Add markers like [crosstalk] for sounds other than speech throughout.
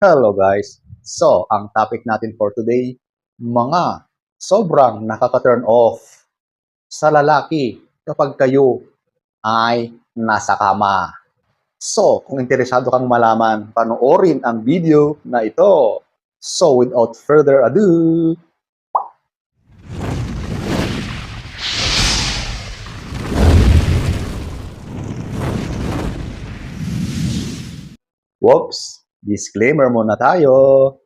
Hello guys! So, ang topic natin for today, mga sobrang nakaka-turn off sa lalaki kapag kayo ay nasa kama. So, kung interesado kang malaman, panoorin ang video na ito. So, without further ado, Whoops! Disclaimer muna tayo.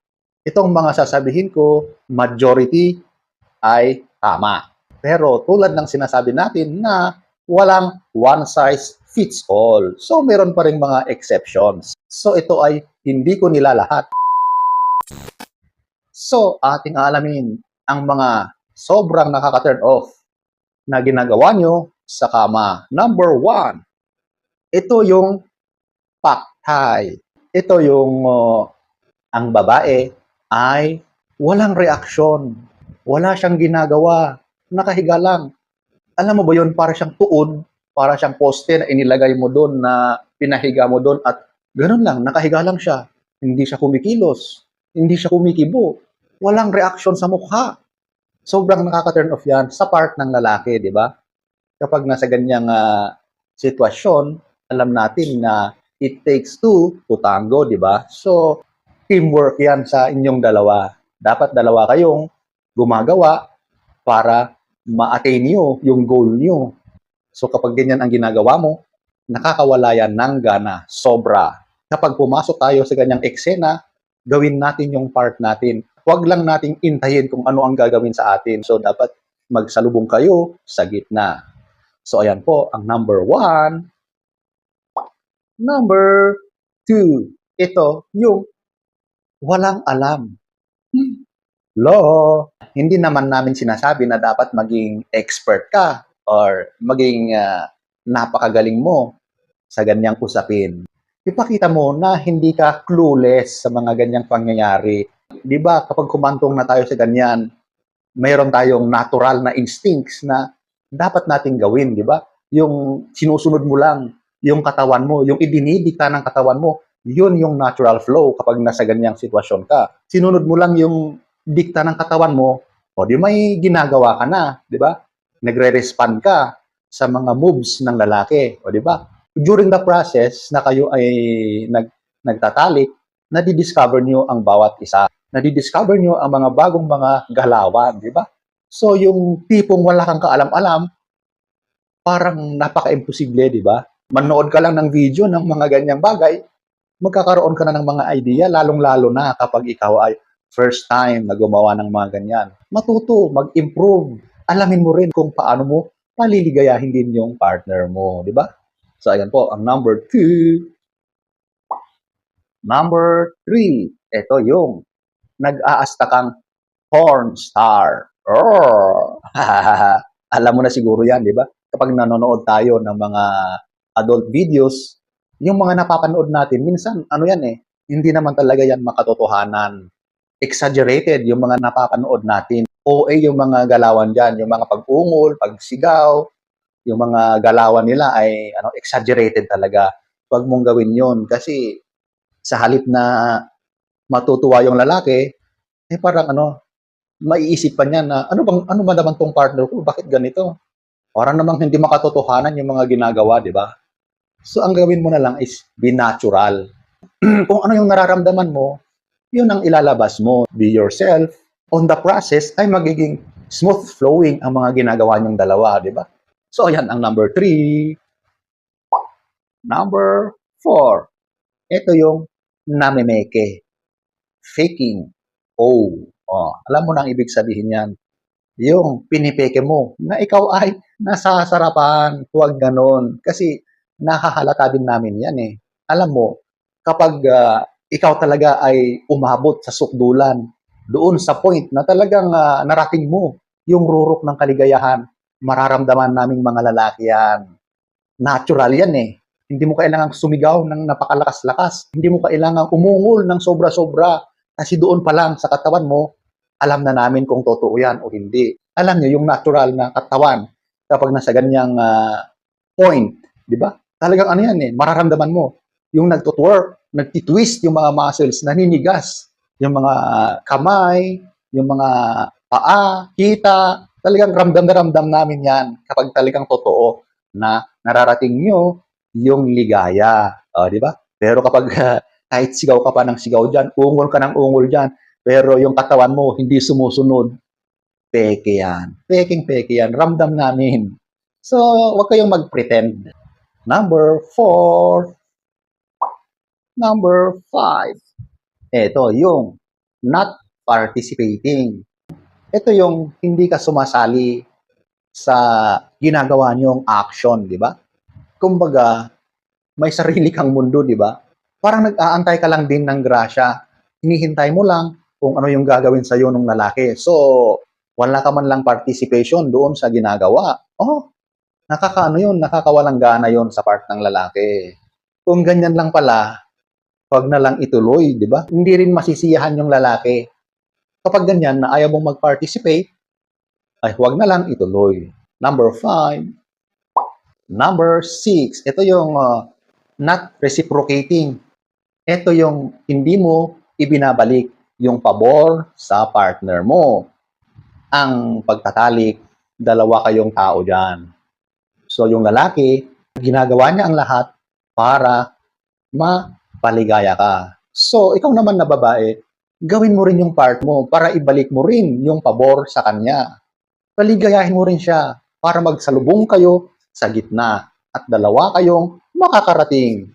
Itong mga sasabihin ko, majority ay tama. Pero tulad ng sinasabi natin na walang one size fits all. So meron pa rin mga exceptions. So ito ay hindi ko nilalahat. So ating alamin ang mga sobrang nakaka-turn off na ginagawa nyo sa kama. Number one, ito yung paktay ito yung uh, ang babae ay walang reaksyon. Wala siyang ginagawa. Nakahiga lang. Alam mo ba yun? Para siyang tuon. Para siyang poste na inilagay mo doon na pinahiga mo doon at ganun lang. Nakahiga lang siya. Hindi siya kumikilos. Hindi siya kumikibo. Walang reaksyon sa mukha. Sobrang nakaka-turn off yan sa part ng lalaki, di ba? Kapag nasa ganyang uh, sitwasyon, alam natin na it takes two to tango, di ba? So, teamwork yan sa inyong dalawa. Dapat dalawa kayong gumagawa para ma-attain nyo yung goal nyo. So, kapag ganyan ang ginagawa mo, nakakawala yan ng gana, sobra. Kapag pumasok tayo sa ganyang eksena, gawin natin yung part natin. Huwag lang nating intayin kung ano ang gagawin sa atin. So, dapat magsalubong kayo sa gitna. So, ayan po, ang number one, Number two, ito yung walang alam. Hmm. Lo, hindi naman namin sinasabi na dapat maging expert ka or maging uh, napakagaling mo sa ganyang usapin. Ipakita mo na hindi ka clueless sa mga ganyang pangyayari. Di ba kapag kumantong na tayo sa ganyan, mayroon tayong natural na instincts na dapat nating gawin, di ba? Yung sinusunod mo lang yung katawan mo, yung idinidikta ng katawan mo, yun yung natural flow kapag nasa ganyang sitwasyon ka. Sinunod mo lang yung dikta ng katawan mo, o di may ginagawa ka na, di ba? Nagre-respond ka sa mga moves ng lalaki, o di ba? During the process na kayo ay nag, nagtatalik, nadi-discover nyo ang bawat isa. Nadi-discover nyo ang mga bagong mga galawan, di ba? So, yung tipong wala kang kaalam-alam, parang napaka-imposible, di ba? Manood ka lang ng video ng mga ganyang bagay, magkakaroon ka na ng mga idea, lalong-lalo na kapag ikaw ay first time na gumawa ng mga ganyan. Matuto, mag-improve. Alamin mo rin kung paano mo paliligayahin din yung partner mo, di ba? So, ayan po, ang number two. Number three, ito yung nag-aasta kang porn star. [laughs] Alam mo na siguro yan, di ba? Kapag nanonood tayo ng mga adult videos, yung mga napapanood natin, minsan, ano yan eh, hindi naman talaga yan makatotohanan. Exaggerated yung mga napapanood natin. OA yung mga galawan dyan, yung mga pag-ungol, pagsigaw, yung mga galawan nila ay ano exaggerated talaga. Huwag mong gawin yon kasi sa halip na matutuwa yung lalaki, eh parang ano, maiisip pa niya na ano bang ano ba naman tong partner ko? Bakit ganito? Parang namang hindi makatotohanan yung mga ginagawa, di ba? So, ang gawin mo na lang is be natural. [clears throat] Kung ano yung nararamdaman mo, yun ang ilalabas mo. Be yourself. On the process, ay magiging smooth flowing ang mga ginagawa niyong dalawa, di ba? So, yan ang number three. Number four. Ito yung namemeke. Faking. Oh. oh. Alam mo na ang ibig sabihin yan. Yung pinipeke mo na ikaw ay nasa sarapan. Huwag ganon. Kasi nahahalata din namin yan eh. Alam mo, kapag uh, ikaw talaga ay umabot sa sukdulan, doon sa point na talagang uh, narating mo yung rurok ng kaligayahan, mararamdaman naming mga lalaki yan. Natural yan eh. Hindi mo kailangang sumigaw ng napakalakas-lakas. Hindi mo kailangang umungol ng sobra-sobra. Kasi doon pa lang sa katawan mo, alam na namin kung totoo yan o hindi. Alam niyo, yung natural na katawan, kapag nasa ganyang uh, point, di ba? Talagang ano yan eh, mararamdaman mo. Yung nagtutwork, nagtitwist yung mga muscles, naninigas. Yung mga kamay, yung mga paa, kita, talagang ramdam na ramdam namin yan kapag talagang totoo na nararating nyo yung ligaya. O, di ba? Pero kapag ah, [laughs] kahit sigaw ka pa ng sigaw dyan, ungol ka ng ungol dyan, pero yung katawan mo hindi sumusunod, peke yan. Peking-peke yan. Ramdam namin. So, huwag kayong mag-pretend. Number four. Number five. Ito, yung not participating. Ito yung hindi ka sumasali sa ginagawa niyong action, di ba? Kumbaga, may sarili kang mundo, di ba? Parang nag-aantay ka lang din ng grasya. Hinihintay mo lang kung ano yung gagawin sa'yo ng lalaki. So, wala ka man lang participation doon sa ginagawa. Oh, nakakaano yun, nakakawalang gana yun sa part ng lalaki. Kung ganyan lang pala, wag na lang ituloy, di ba? Hindi rin masisiyahan yung lalaki. Kapag ganyan na ayaw mong mag-participate, ay huwag na lang ituloy. Number five. Number six. Ito yung uh, not reciprocating. Ito yung hindi mo ibinabalik yung pabor sa partner mo. Ang pagtatalik, dalawa kayong tao dyan. So yung lalaki, ginagawa niya ang lahat para mapaligaya ka. So ikaw naman na babae, gawin mo rin yung part mo para ibalik mo rin yung pabor sa kanya. Paligayahin mo rin siya para magsalubong kayo sa gitna at dalawa kayong makakarating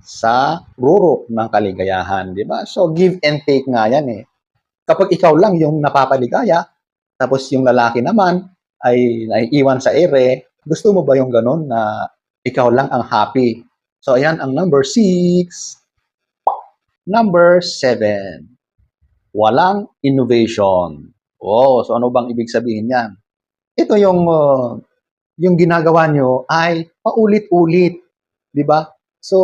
sa rurok ng kaligayahan, di ba? So give and take nga yan eh. Kapag ikaw lang yung napapaligaya, tapos yung lalaki naman ay naiiwan sa ere, gusto mo ba yung ganun na ikaw lang ang happy? So ayan ang number six. Number seven. Walang innovation. Oh, so ano bang ibig sabihin yan? Ito yung uh, yung ginagawa nyo ay paulit-ulit, di ba? So,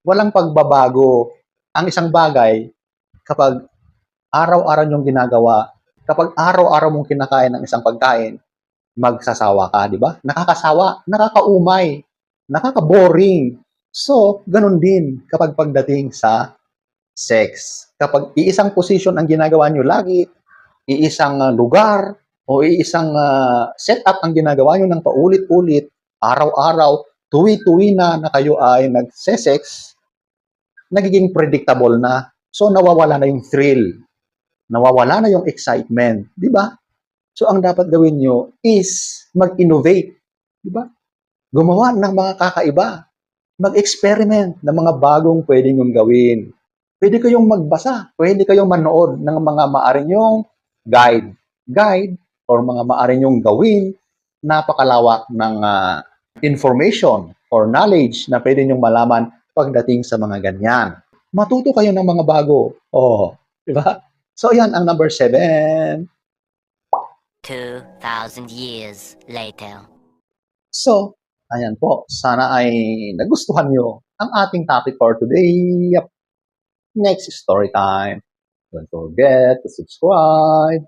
walang pagbabago. Ang isang bagay, kapag araw-araw yung ginagawa, kapag araw-araw mong kinakain ng isang pagkain, magsasawa ka, di ba? Nakakasawa, nakakaumay, nakaka-boring. So, ganun din kapag pagdating sa sex. Kapag iisang position ang ginagawa nyo lagi, iisang uh, lugar, o iisang uh, setup ang ginagawa nyo ng paulit-ulit, araw-araw, tuwi-tuwi na na kayo ay nagsesex, nagiging predictable na. So, nawawala na yung thrill. Nawawala na yung excitement. Di ba? So, ang dapat gawin nyo is mag-innovate. Di ba? Gumawa ng mga kakaiba. Mag-experiment ng mga bagong pwede nyong gawin. Pwede kayong magbasa. Pwede kayong manood ng mga maaari nyong guide. Guide or mga maaari nyong gawin, napakalawak ng uh, information or knowledge na pwede nyong malaman pagdating sa mga ganyan. Matuto kayo ng mga bago. Oh, di ba? So, yan ang number seven. 2,000 years later. So, ayan po. Sana ay nagustuhan nyo ang ating topic for today. Yep. Next story time. Don't forget to subscribe.